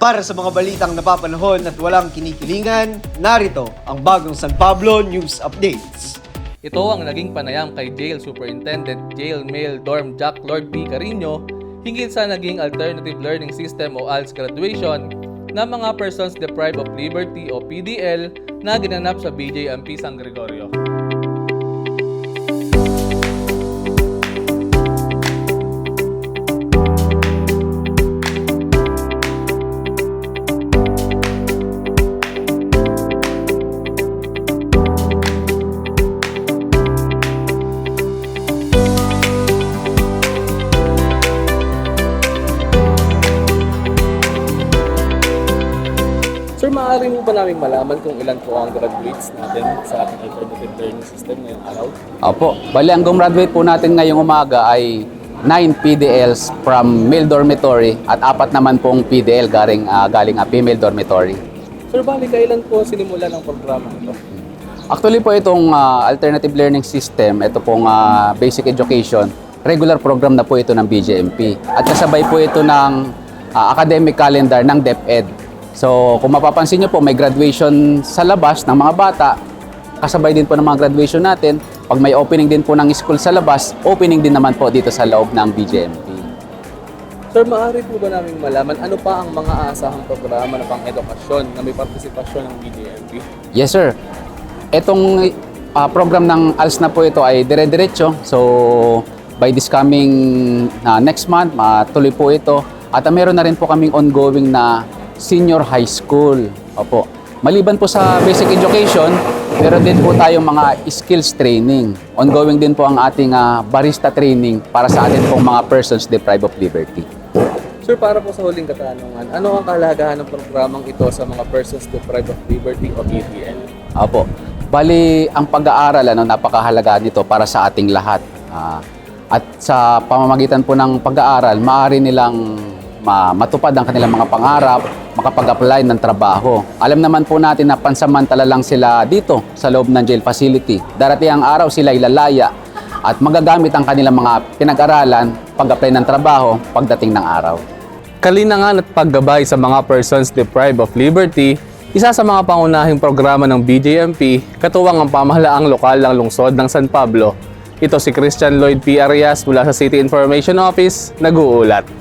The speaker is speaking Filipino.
Para sa mga balitang napapanahon at walang kinikilingan, narito ang bagong San Pablo News Updates. Ito ang naging panayam kay Jail Superintendent Jail Mail Dorm Jack Lord B. Carino hinggil sa naging Alternative Learning System o ALS graduation ng mga persons deprived of liberty o PDL na ginanap sa BJMP San Gregorio. Sir, maaari mo ba namin malaman kung ilan po ang graduates natin sa ating alternative learning system ngayong araw? Opo. Bali, ang gumraduate po natin ngayong umaga ay 9 PDLs from male dormitory at apat naman pong PDL galing, ah, galing a female dormitory. Sir, bali kailan po sinimula ng programa ito? Actually po itong ah, alternative learning system, ito pong ah, basic education, regular program na po ito ng BJMP. At kasabay po ito ng ah, academic calendar ng DepEd. So kung mapapansin nyo po, may graduation sa labas ng mga bata, kasabay din po ng mga graduation natin. Pag may opening din po ng school sa labas, opening din naman po dito sa loob ng BJMP. Sir, maaari po ba namin malaman ano pa ang mga aasahang programa na pang-edukasyon na may partisipasyon ng BJMP? Yes, sir. Itong ah, program ng ALS na po ito ay dire-diretso. So, by this coming ah, next month, matuloy po ito. At ah, meron na rin po kaming ongoing na senior high school. Opo. Maliban po sa basic education, meron din po tayong mga skills training. Ongoing din po ang ating ah, barista training para sa atin pong mga persons deprived of liberty. Sir, para po sa huling katanungan, ano ang kahalagahan ng programang ito sa mga persons deprived of liberty o PDL? Opo. Bali, ang pag-aaral, ano, napakahalaga nito para sa ating lahat. Ah, at sa pamamagitan po ng pag-aaral, maaari nilang ma- matupad ang kanilang mga pangarap, makapag-apply ng trabaho. Alam naman po natin na pansamantala lang sila dito sa loob ng jail facility. Darating ang araw sila ilalaya at magagamit ang kanilang mga pinag-aralan pag-apply ng trabaho pagdating ng araw. Kalinangan at paggabay sa mga persons deprived of liberty, isa sa mga pangunahing programa ng BJMP, katuwang ang pamahalaang lokal ng lungsod ng San Pablo. Ito si Christian Lloyd P. Arias mula sa City Information Office, nag-uulat.